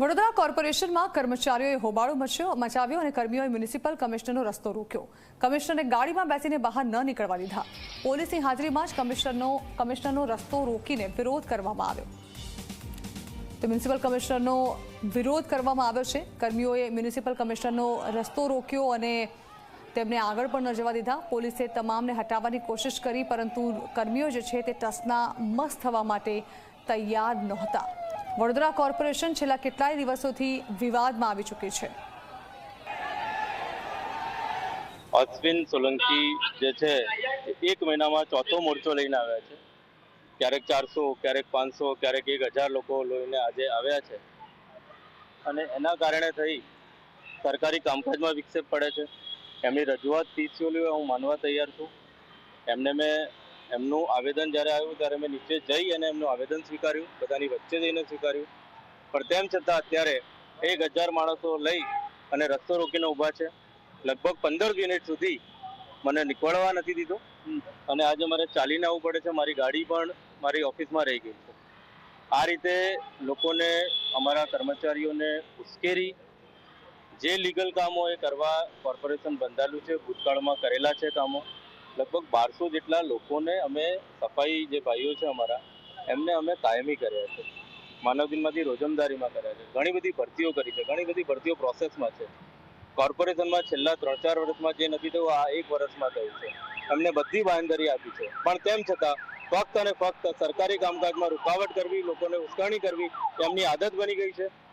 વડોદરા કોર્પોરેશનમાં કર્મચારીઓએ હોબાળો મચ્યો, મચાવ્યો અને કર્મીઓએ મ્યુનિસિપલ કમિશનરનો રસ્તો રોક્યો. કમિશનરને ગાડીમાં બેસીને બહાર ન નીકળવા દીધા. પોલીસની હાજરીમાં જ કમિશનરનો કમિશનરનો રસ્તો રોકીને વિરોધ કરવામાં આવ્યો. તો મ્યુનિસિપલ કમિશનરનો વિરોધ કરવામાં આવ્યો છે. કર્મીઓએ મ્યુનિસિપલ કમિશનરનો રસ્તો રોક્યો અને તેમને આગળ પણ ન જવા દીધા. પોલીસે તમામને હટાવવાની કોશિશ કરી, પરંતુ કર્મીઓ જે છે તે ટસના મસ્ત થવા માટે તૈયાર નહોતા. વડોદરા કોર્પોરેશન છેલ્લા કેટલાય દિવસોથી વિવાદમાં આવી ચૂકી છે. અશ્વિન સોલંકી જે છે એક મહિનામાં ચોથો મોરચો લઈને આવ્યા છે. ક્યારેક ચારસો, ક્યારેક પાંચસો, ક્યારેક એક હજાર લોકો લઈને આજે આવ્યા છે. અને એના કારણે થઈ સરકારી કામકાજમાં વિક્ષેપ પડે છે. એમની રજૂઆત પીસીઓલી હું માનવા તૈયાર છું. એમને મેં એમનું આવેદન જ્યારે આવ્યું ત્યારે મેં નીચે જઈ અને એમનું આવેદન સ્વીકાર્યું. બધાની વચ્ચે જઈને સ્વીકાર્યું. પણ તેમ છતાં અત્યારે એક હજાર માણસો લઈ અને રસ્તો રોકીને ઊભા છે. લગભગ પંદર મિનિટ સુધી મને નીકળવા નથી દીધો. અને આજે મારે ચાલીને આવવું પડે છે. મારી ગાડી પણ મારી ઓફિસમાં રહી ગઈ છે. આ રીતે લોકોને, અમારા કર્મચારીઓને ઉશ્કેરી જે લીગલ કામો એ કરવા કોર્પોરેશન બંધાયેલું છે, ભૂતકાળમાં કરેલા છે કામો લગભગ બારસો જેટલા લોકોને અમે સફાઈ જે ભાઈઓ છે અમારા, એમને અમે કાયમી કર્યા છે. માનવ દિનમાંથી રોજમદારીમાં કર્યા છે. ઘણી બધી ભરતીઓ કરી છે. ઘણી બધી ભરતીઓ પ્રોસેસમાં છે. કોર્પોરેશનમાં છેલ્લા ત્રણ ચાર વર્ષમાં જે નથી થયું, આ એક વર્ષમાં થયું છે. એમને બધી બાંધરી આપી છે. પણ તેમ છતાં, ફક્ત અને ફક્ત સરકારી કામકાજમાં રૂકાવટ કરવી, લોકોને ઉશ્કેરણી કરવી, એમની આદત બની ગઈ છે.